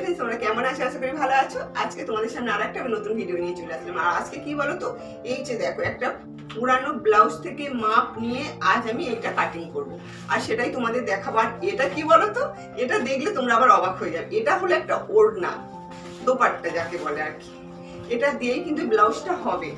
Friends তোমরা কেমন আছো? আশা করি ভালো আছো। আজকে তোমাদের সামনে আর একটা নতুন ভিডিও নিয়ে চলে আসলাম। আর আজকে কি বলো তো এই যে দেখো, একটা পুরানো ব্লাউজ থেকে মাপ নিয়ে আজ আমি এইটা কাটিং করব। আর সেটাই তোমাদের দেখাবার এটা কি বলো তো এটা দেখলে তোমরা আবার অবাক হয়ে যাবে। এটা হলো একটা ওড়না, দোপাট্টা যাকে বলে আর কি। এটা দিয়েই কিন্তু ব্লাউজটা হবে।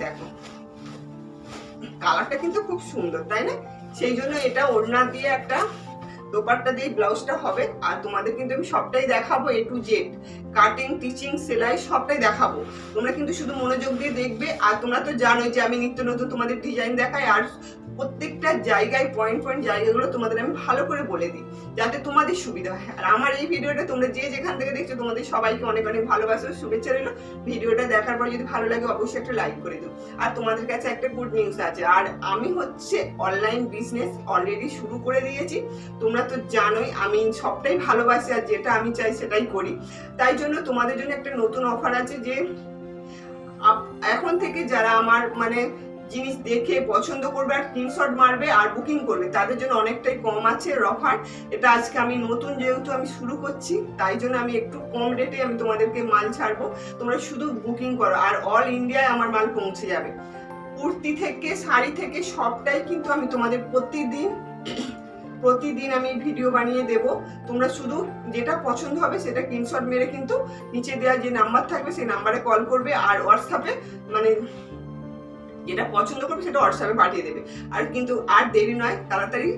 দেখো কালারটা কিন্তু খুব সুন্দর, তাই না? সেই জন্য এটা ওড়না দিয়ে একটা দোপাট্টা দিয়ে ব্লাউজটা হবে, আর তোমাদের কিন্তু আমি সবটাই দেখাবো A to Z cutting teaching সেলাই সবটাই দেখাবো। তোমরা কিন্তু শুধু মনোযোগ দিয়ে দেখবে, আর তোমরা তো জানোই যে আমি নিত্য নতুন তোমাদের ডিজাইন দেখাই, আর প্রত্যেকটা জায়গায় পয়েন্ট পয়েন্ট জায়গাগুলো তোমাদের আমি ভালো করে বলে দিই, যাতে তোমাদের সুবিধা হয়। আর আমার এই ভিডিওটা তোমরা যে যেখান থেকে দেখছ, তোমাদের সবাইকে অনেক অনেক ভালোবাসো শুভেচ্ছা রইল। ভিডিওটা দেখার পর যদি ভালো লাগে, অবশ্যই একটা লাইক করে দিও। আর তোমাদের কাছে একটা গুড নিউজ আছে। আর আমি হচ্ছে অনলাইন বিজনেস অলরেডি শুরু করে দিয়েছি। তোমরা তো জানোই, আমি সবটাই ভালোবাসি আর যেটা আমি চাই সেটাই করি। তাই জন্য তোমাদের জন্য একটা নতুন অফার আছে যে এখন থেকে যারা আমার মানে জিনিস দেখে পছন্দ করবে আর স্ক্রিনশট মারবে আর বুকিং করবে। তাদের জন্য অনেকটাই কম আছে অফার এটা আজকে আমি নতুন যেহেতু আমি শুরু করছি, তাই জন্য আমি একটু কম রেটে আমি তোমাদেরকে মাল ছাড়বো। তোমরা শুধু বুকিং করো আর অল ইন্ডিয়ায় আমার মাল পৌঁছে যাবে। কুর্তি থেকে, শাড়ি থেকে সবটাই কিন্তু আমি তোমাদের প্রতিদিন প্রতিদিন আমি ভিডিও বানিয়ে দেব। তোমরা শুধু যেটা পছন্দ হবে সেটা স্ক্রিনশট মেরে কিন্তু নিচে দেওয়া যে নাম্বার থাকবে, সেই নাম্বারে কল করবে আর হোয়াটসঅ্যাপে মানে যেটা পছন্দ করবে সেটা হোয়াটসঅ্যাপে পাঠিয়ে দেবে। আর কিন্তু আর দেরি নয়, তাড়াতাড়ি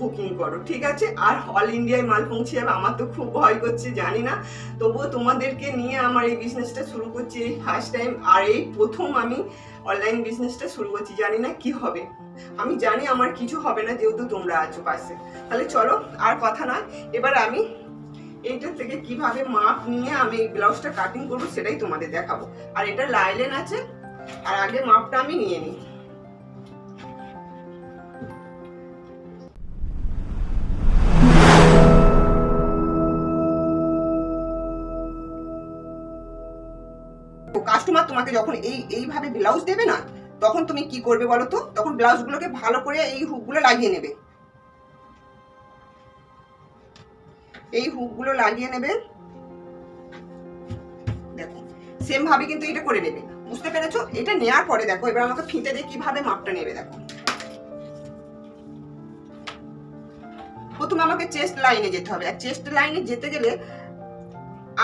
বুকিং করো, ঠিক আছে? আর অল ইন্ডিয়ায় মাল পৌঁছে যাবে, আমার তো খুব ভয় করছে, জানি না। তবুও তোমাদেরকে নিয়ে আমার এই বিজনেসটা শুরু করছি এই ফার্স্ট টাইম আর এই প্রথম আমি অনলাইন বিজনেসটা শুরু করছি, জানি না কি হবে। আমি জানি আমার কিছু হবে না, যেহেতু তোমরা আছো পাশে। তাহলে চলো, আর কথা না এবার আমি এইটার থেকে কীভাবে মাপ নিয়ে আমি এই ব্লাউজটা কাটিং করব সেটাই তোমাদের দেখাবো। আর এটা লাইলেন আছে আর আগে মাপটা আমি নিয়ে নিই। কাস্টমার তোমাকে যখন এই, এইভাবে ব্লাউজ দেবে না, তখন তুমি কি করবে বলো তো? তখন ব্লাউজগুলোকে ভালো করে এই হুকগুলো লাগিয়ে নেবে। এই হুকগুলো লাগিয়ে নেবে। দেখো সেম ভাবে কিন্তু এটা করে নেবে। বুঝতে পেরেছ? এটা নেওয়ার পরে দেখো, এবার আমাকে ফিতে দিয়ে কীভাবে মাপটা নেবে দেখো। প্রথমে আমাকে চেস্ট লাইনে যেতে হবে। আর চেস্ট লাইনে যেতে গেলে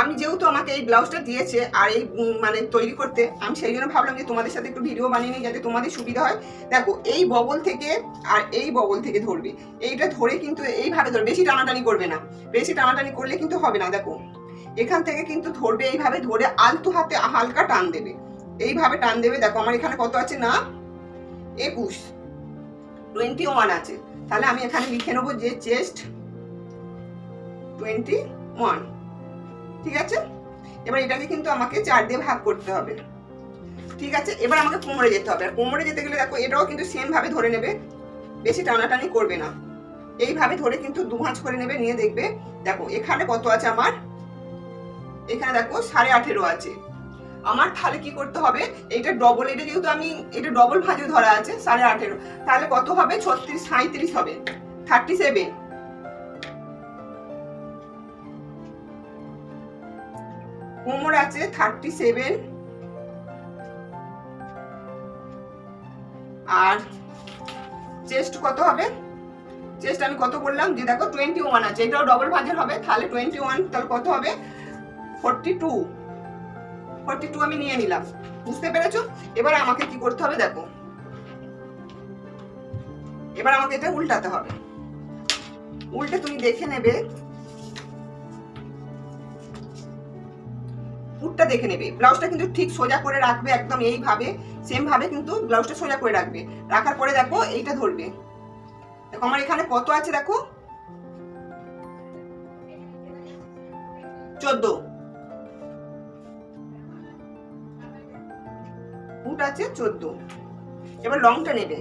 আমি যেহেতু আমাকে এই ব্লাউজটা দিয়েছে আর এই মানে তৈরি করতে, আমি সেই জন্য ভাবলাম যে তোমাদের সাথে একটু ভিডিও বানিয়ে নিই যাতে তোমাদের সুবিধা হয়। দেখো, এই বগল থেকে আর এই বগল থেকে ধরবে। এইটা ধরে কিন্তু এইভাবে ধরবে। বেশি টানাটানি করবে না। বেশি টানাটানি করলে কিন্তু হবে না। দেখো, এখান থেকে কিন্তু ধরবে এইভাবে ধরে আলতু হাতে হালকা টান দেবে। এইভাবে টান দেবে। দেখো আমার এখানে কত আছে না? একুশ। টোয়েন্টি ওয়ান আছে। তাহলে আমি এখানে লিখে নেব যে চেস্ট টোয়েন্টি ওয়ান ঠিক আছে? এবার এটাকে কিন্তু আমাকে চার দিয়ে ভাগ করতে হবে। ঠিক আছে? এবার আমাকে কোমরে যেতে হবে। আর কোমরে যেতে গেলে দেখো, এটাও কিন্তু সেমভাবে ধরে নেবে। বেশি টানাটানি করবে না। এইভাবে ধরে কিন্তু দু ভাঁজ করে নেবে, নিয়ে দেখবে। দেখো, এখানে কত আছে আমার? এখানে দেখো, সাড়ে আঠেরো আছে। আমার তাহলে কি করতে হবে? এটা ডবল এটা যেহেতু আমি, এটা ডবল ভাঁজে ধরা আছে, সাড়ে আঠেরো। তাহলে কত হবে? ছত্রিশ সাঁত্রিশ হবে। থার্টি সেভেন কোমর আছে থার্টি সেভেন আর চেস্ট কত হবে? চেস্ট আমি কত বললাম? যে দেখো টোয়েন্টি ওয়ান আছে, এটাও ডবল ভাজের হবে, তাহলে টোয়েন্টি ওয়ান তাহলে কত হবে? ফোরটি টু ফোরটি টু আমি নিয়ে নিলাম। বুঝতে পেরেছ? এবার আমাকে কি করতে হবে দেখো। এবার আমাকে এটা উল্টাতে হবে। উল্টে তুমি দেখে নেবে। পুটটা দেখে নেবে। ব্লাউজটা কিন্তু ঠিক সোজা করে রাখবে একদম এইভাবে সেম ভাবে কিন্তু ব্লাউজটা সোজা করে রাখবে। রাখার পরে দেখো এইটা ধরবে। দেখো আমার এখানে কত আছে দেখো? চোদ্দ। ফুট আছে চোদ্দ। এবার লংটা নেবে।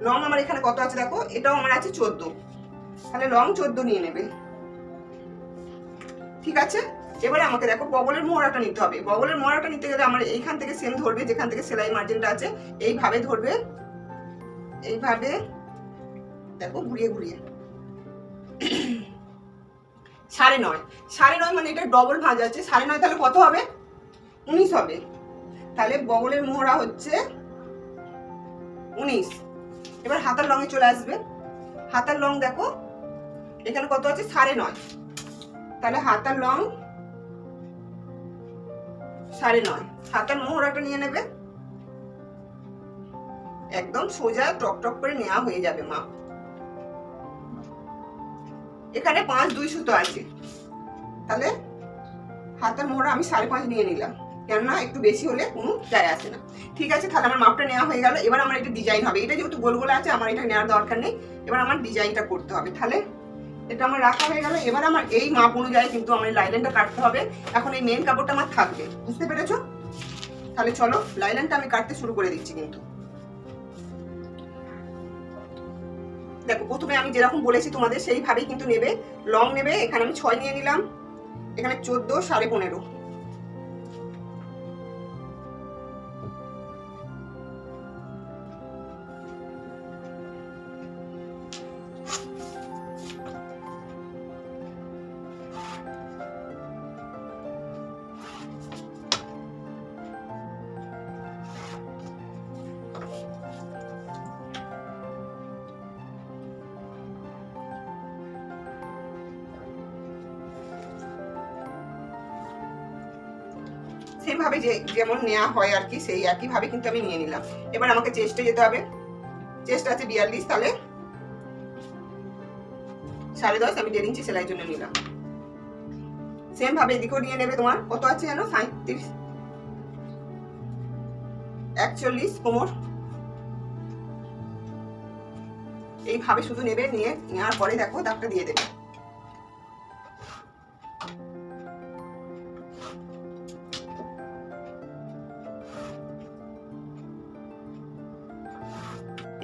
লং আমার এখানে কত আছে দেখো? এটাও আমার আছে চোদ্দ। তাহলে লং চোদ্দ নিয়ে নেবে। ঠিক আছে? এবারে আমাকে দেখো, বগলের মোড়াটা নিতে হবে। বগলের মোড়াটা নিতে গেলে আমার এইখান থেকে সেম ধরবে, যেখান থেকে সেলাই মার্জিনটা আছে, এইভাবে ধরবে। এইভাবে দেখো, ঘুরিয়ে ঘুরিয়ে। সাড়ে নয়। সাড়ে নয় মানে এটা ডবল ভাঁজ আছে। সাড়ে নয় তাহলে কত হবে? উনিশ হবে। তাহলে বগলের মোহরা হচ্ছে উনিশ। এবার হাতার রঙে চলে আসবে। হাতার রং দেখো, এখানে কত আছে? সাড়ে নয়। তাহলে হাতার রং সাড়ে নয়। হাতার মোহরাটা নিয়ে নেবে। একদম সোজা টক টক করে নেওয়া হয়ে যাবে মা। এখানে পাঁচ দুই সুতো আছে। তাহলে হাতের মোহরা আমি সাড়ে পাঁচ নিয়ে নিলাম। কেননা একটু বেশি হলে কোনো যায় আসে না। ঠিক আছে, তাহলে আমার মাপটা নেওয়া হয়ে গেল। এবার আমার এটা ডিজাইন হবে। এটা যেহেতু গোল গোল আছে, আমার এটা নেওয়ার দরকার নেই। এবার আমার ডিজাইনটা করতে হবে। তাহলে এটা আমার রাখা হয়ে গেল। এবার আমার এই মাপ অনুযায়ী কিন্তু আমার লাইলেনটা কাটতে হবে। এখন এই মেন কাপড়টা আমার থাকবে। বুঝতে পেরেছ? তাহলে চলো লাইলেনটা আমি কাটতে শুরু করে দিচ্ছি কিন্তু। দেখো, প্রথমে আমি যেরকম বলেছি তোমাদের, সেইভাবেই কিন্তু নেবে। লং নেবে, এখানে আমি ছয় নিয়ে নিলাম। এখানে চোদ্দ, সাড়ে পনেরো। সেইভাবে যে, যেমন নেওয়া হয় আর কি, সেই একই ভাবে কিন্তু আমি নিয়ে নিলাম। এবার আমাকে চেস্টে যেতে হবে। চেস্ট আছে বিয়াল্লিশ, তাহলে সাড়ে দশ, আমি দেড় ইঞ্চি সেলাই জন্য নিলাম। সেম ভাবে এদিকেও নিয়ে নেবে তোমার। কত আছে জানো? সাঁত্রিশ একচল্লিশ, কোমর। এইভাবে শুধু নেবে, নিয়ে, নেওয়ার পরে দেখো দাগটা দিয়ে দেবে।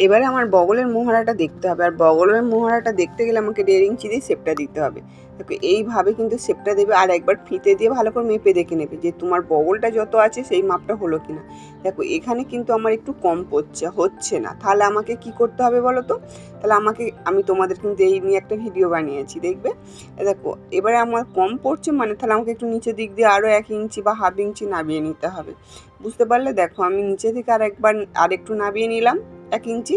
এবারে আমার বগলের মোহরাটা দেখতে হবে। আর বগলের মোহরাটা দেখতে গেলে আমাকে দেড় ইঞ্চি দিয়ে শেপটা দিতে হবে। দেখো, এইভাবে কিন্তু শেপটা দেবে। আর একবার ফিতে দিয়ে ভালো করে মেপে দেখে নেবে যে তোমার বগলটা যত আছে সেই মাপটা হলো কি না দেখো, এখানে কিন্তু আমার একটু কম পড়ছে, হচ্ছে না। তাহলে আমাকে কি করতে হবে বলো তো? তাহলে আমাকে, আমি তোমাদের কিন্তু এই নিয়ে একটা ভিডিও বানিয়েছি, দেখবে? দেখো, এবারে আমার কম পড়ছে মানে তাহলে আমাকে একটু নিচের দিক দিয়ে আরও এক ইঞ্চি বা হাফ ইঞ্চি নামিয়ে নিতে হবে। বুঝতে পারলে? দেখো, আমি নিচে থেকে আর একবার আর একটু নামিয়ে নিলাম। এক ইঞ্চি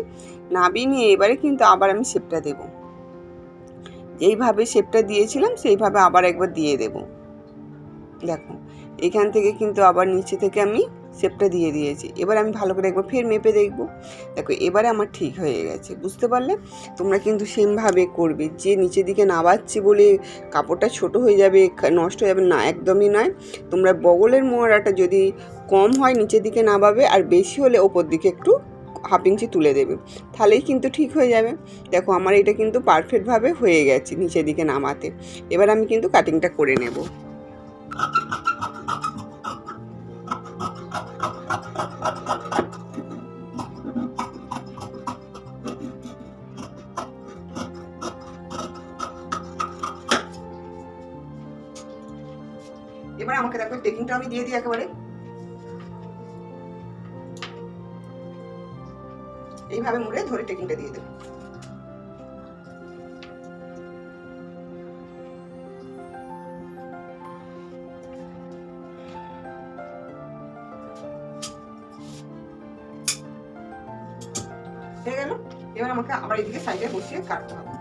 নাবিয়ে নিয়ে এবারে কিন্তু আবার আমি শেপটা দেব। যেইভাবে শেপটা দিয়েছিলাম, সেইভাবে আবার একবার দিয়ে দেব। দেখো, এখান থেকে কিন্তু আবার নিচে থেকে আমি শেপটা দিয়ে দিয়েছি। এবার আমি ভালো করে একবার ফের মেপে দেখব। দেখো, এবারে আমার ঠিক হয়ে গেছে, বুঝতে পারলে? তোমরা কিন্তু সেমভাবে করবে। যে নিচের দিকে নাবাচ্ছি বলে কাপড়টা ছোট হয়ে যাবে নষ্ট হয়ে যাবে, না, একদমই নয়। তোমরা বগলের মোহরাটা যদি কম হয়, নিচের দিকে নাবাবে, আর বেশি হলে ওপর দিকে একটু হাফ ইঞ্চি তুলে দেবে। তাহলেই কিন্তু ঠিক হয়ে যাবে। দেখো আমার এটা কিন্তু পারফেক্টভাবে হয়ে গেছে নিচের দিকে নামাতে। এবার আমি কিন্তু কাটিংটা করে নেব। এবার আমাকে দেখো টেকিংটা আমি দিয়ে দিই একেবারে। এইভাবে মুড়ে ধরে টেকিংটা দিয়ে দেবো হয়ে এবার আমাকে আবার এদিকে সাইডে বসিয়ে কাটতে হবে।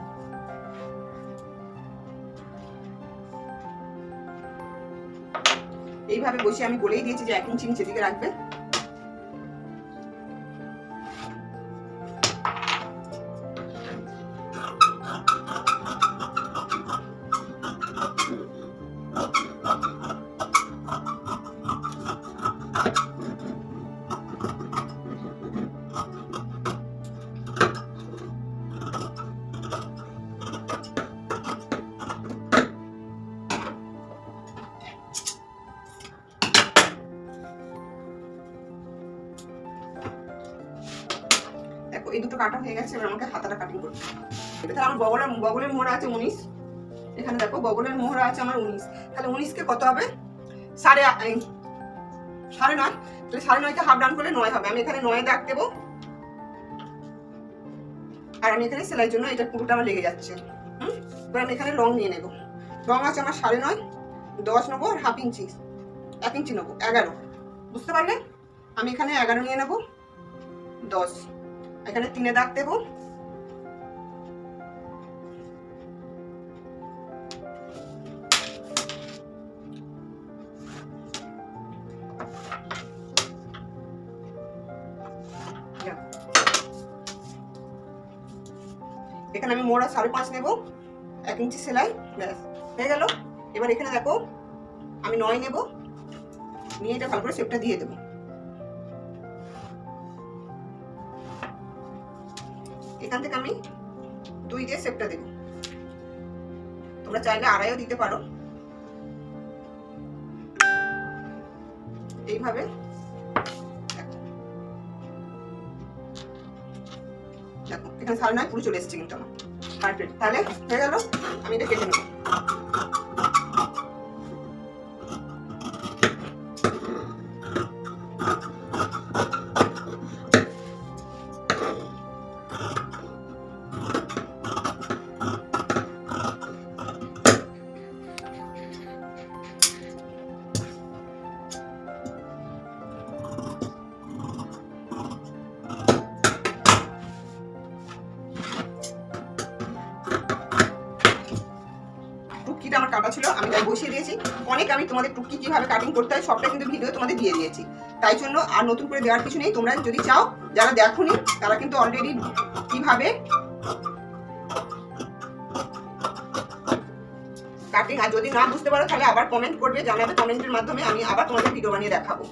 এইভাবে বসিয়ে আমি বলেই দিয়েছি যে এক ইঞ্চি নিচের দিকে রাখবে। হয়ে গেছে, এবার আমাকে হাতাটা কাটিং করতে হবে। তাহলে আমার বগলের বগলের মোহরা আছে উনিশ। এখানে দেখো, বগলের মোহরা আছে আমার উনিশ। তাহলে উনিশকে কত হবে? সাড়ে সাড়ে নয়। তাহলে সাড়ে নয়কে হাফ ডাউন করলে নয় হবে। আমি এখানে নয় দাগ দেবো। আর আমি এখানে সেলাইয়ের জন্য এটা পুরোটা আমার লেগে যাচ্ছে। হুম? এবার আমি এখানে লং নিয়ে নেব। রং আছে আমার সাড়ে নয়, দশ নেব আর হাফ ইঞ্চি এক ইঞ্চি নেব, এগারো। বুঝতে পারলে? আমি এখানে এগারো নিয়ে নেব, দশ। এখানে তিনে দাগ দেবো। এখানে আমি মোড়া সাড়ে পাঁচ নেব, এক ইঞ্চি সেলাই, ব্যাস, হয়ে গেল। এবার এখানে দেখো, আমি নয় নেব, নিয়ে এটা ভালো করে শেপটা দিয়ে দেবো। এখান থেকে আমি দুই দিয়ে সেপটা দেব। তোমরা চাইলে আড়াইও দিতে পারো। এইভাবে দেখো। এখানে সাড়ে নয় পুরো চলে এসছে কিন্তু আমার। পারফেক্ট তাহলে হয়ে গেল, আমি এটা কেটে নেব। টুকিটা আমার কাটা ছিল, আমি তাই বসিয়ে দিয়েছি। অনেক আমি তোমাদের টুকি কীভাবে কাটিং করতে হয় সবটা কিন্তু ভিডিও তোমাদের দিয়ে দিয়েছি। তাই জন্য আর নতুন করে দেওয়ার কিছু নেই। তোমরা যদি চাও, যারা দেখোনি, তারা কিন্তু অলরেডি কীভাবে কাটিং আর যদি না বুঝতে পারো, তাহলে আবার কমেন্ট করবে, জানাবে কমেন্টের মাধ্যমে। আমি আবার তোমাদের ভিডিও বানিয়ে দেখাবো।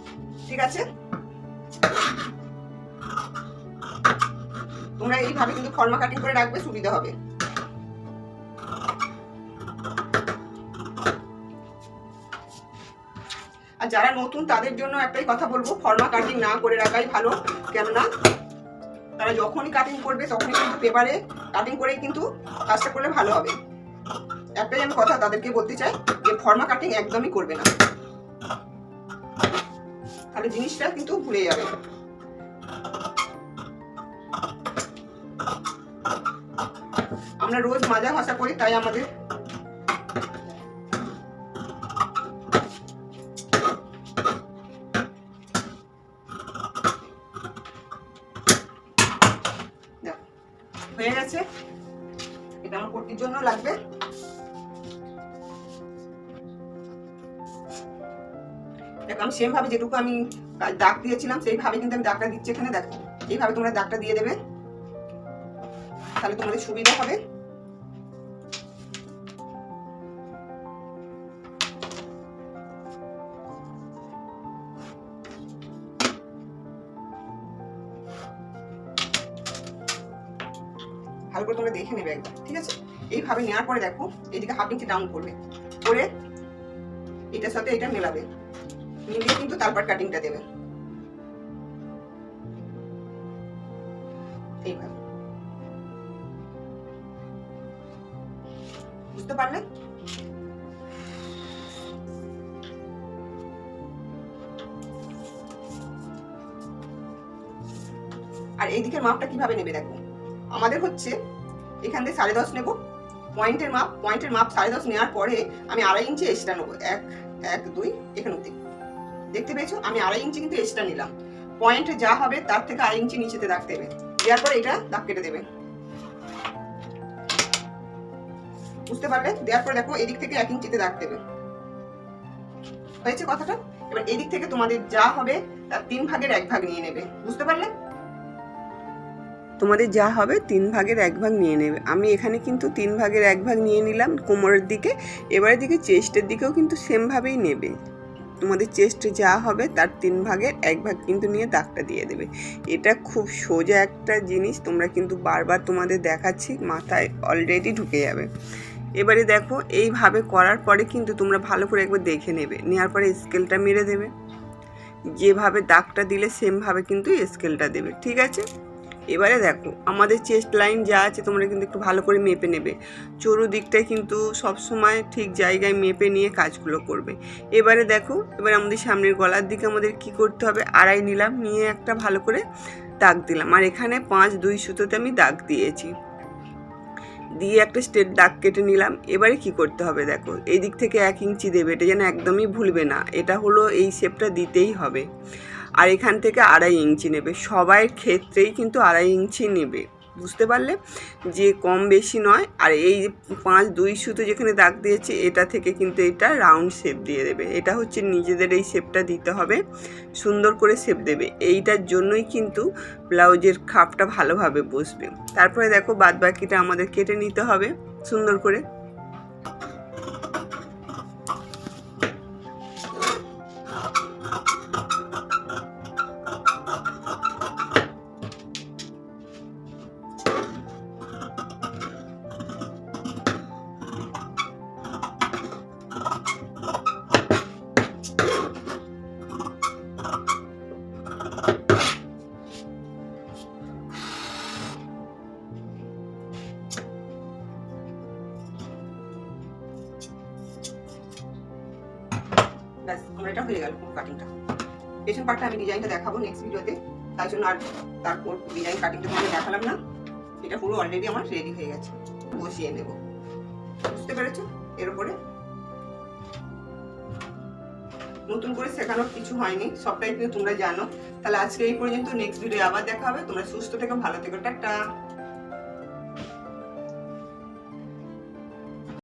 ঠিক আছে? তোমরা এইভাবে কিন্তু ফর্মা কাটিং করে রাখবে, সুবিধা হবে। যারা নতুন, তাদের জন্য একটাই কথা বলব ফর্মা কাটিং না করে রাখাই ভালো। কেননা, তারা যখনই কাটিং করবে, তখনই কিন্তু পেপারে কাটিং করেই কিন্তু কাজটা করলে ভালো হবে। একটাই আমি কথা তাদেরকে বলতে চাই, যে ফর্মা কাটিং একদমই করবে না। তাহলে জিনিসটা কিন্তু ভুলে যাবে। আমরা রোজ মাজা ভাষা করি, তাই আমাদের দেখো আমি সেম ভাবে যেটুকু আমি দাগ দিয়েছিলাম, সেইভাবে কিন্তু আমি দাগটা দিচ্ছি এখানে, দেখো। এইভাবে তোমরা দাগটা দিয়ে দেবে। তাহলে তোমাদের সুবিধা হবে। ভালো করে তোমরা দেখে নেবে একদম ঠিক আছে? এইভাবে নেওয়ার পরে দেখো, এইদিকে হাফ ইঞ্চি ডাউন করবে। করে এটার সাথে এটা মেলাবে। মিলিয়ে কিন্তু তারপর কাটিংটা দেবে বুঝতে পারলে আর এই দিকের মাপটা কীভাবে নেবে দেখো আমাদের হচ্ছে এখান থেকে সাড়ে দশ নেব। পয়েন্টের মাপ পয়েন্টের মাপ সাড়ে দশ নেওয়ার পরে আমি আড়াই ইঞ্চি এক্সট্রা নেব। এক এক, দুই, এখানে অব্দি দেখতে পেয়েছ? আমি আড়াই ইঞ্চি কিন্তু এক্সট্রা নিলাম। পয়েন্টে যা হবে, তার থেকে আড়াই ইঞ্চি নিচেতে দাগ দেবে। দেওয়ার পরে এটা দাগ কেটে দেবে। বুঝতে পারলে? দেওয়ার পরে দেখো, এদিক থেকে এক ইঞ্চিতে দাগ দেবে। হয়েছে কথাটা? এবার এদিক থেকে তোমাদের যা হবে, তার তিন ভাগের এক ভাগ নিয়ে নেবে। বুঝতে পারলে? তোমাদের যা হবে, তিন ভাগের এক ভাগ নিয়ে নেবে। আমি এখানে কিন্তু তিন ভাগের এক ভাগ নিয়ে নিলাম কোমরের দিকে। এবারের দিকে চেস্টের দিকেও কিন্তু সেমভাবেই নেবে। তোমাদের চেস্টে যা হবে তার তিন ভাগের এক ভাগ কিন্তু নিয়ে দাগটা দিয়ে দেবে। এটা খুব সোজা একটা জিনিস, তোমরা কিন্তু বারবার তোমাদের দেখাচ্ছি, মাথায় অলরেডি ঢুকে যাবে। এবারে দেখো, এইভাবে করার পরে কিন্তু তোমরা ভালো করে একবার দেখে নেবে। নেওয়ার পরে স্কেলটা মেরে দেবে। যেভাবে দাগটা দিলে সেমভাবে কিন্তু স্কেলটা দেবে। ঠিক আছে? এবারে দেখো, আমাদের চেস্ট লাইন যা আছে তোমরা কিন্তু একটু ভালো করে মেপে নেবে। চরু দিকটায় কিন্তু সব সময় ঠিক জায়গায় মেপে নিয়ে কাজগুলো করবে। এবারে দেখো, এবার আমাদের সামনের গলার দিকে আমাদের কি করতে হবে? আড়াই নিলাম, নিয়ে একটা ভালো করে দাগ দিলাম। আর এখানে পাঁচ, দুই সুতোতে আমি দাগ দিয়েছি। দিয়ে একটা স্টেট দাগ কেটে নিলাম। এবারে কি করতে হবে দেখো এই দিক থেকে এক ইঞ্চি দেবে, এটা যেন একদমই ভুলবে না। এটা হলো এই শেপটা দিতেই হবে। আর এখান থেকে আড়াই ইঞ্চি নেবে। সবার ক্ষেত্রেই কিন্তু আড়াই ইঞ্চি নেবে। বুঝতে পারলে? যে কম বেশি নয়। আর এই পাঁচ দুই সুতো যেখানে দাগ দিয়েছে, এটা থেকে কিন্তু এটা রাউন্ড শেপ দিয়ে দেবে। এটা হচ্ছে নিজেদের এই শেপটা দিতে হবে। সুন্দর করে শেপ দেবে। এইটার জন্যই কিন্তু ব্লাউজের খাপটা ভালোভাবে বসবে। তারপরে দেখো বাদ বাকিটা আমাদের কেটে নিতে হবে। সুন্দর করে। ব্যাস আমার এটা হয়ে গেল পুরো কাটিংটা পেছন পার্টটা আমি ডিজাইনটা দেখাবো নেক্সট ভিডিওতে তাই জন্য আর তারপর ডিজাইন কাটিংটা তোমাকে দেখালাম না। এটা পুরো অলরেডি আমার রেডি হয়ে গেছে। বসিয়ে নেব। বুঝতে পেরেছ? এর উপরে। নতুন করে শেখানোর কিছু হয়নি। সবটাই কিন্তু তোমরা জানো। তাহলে আজকে এই পর্যন্ত নেক্সট ভিডিও আবার দেখা হবে। তোমরা সুস্থ থেকো, ভালো থেকো, টাটা!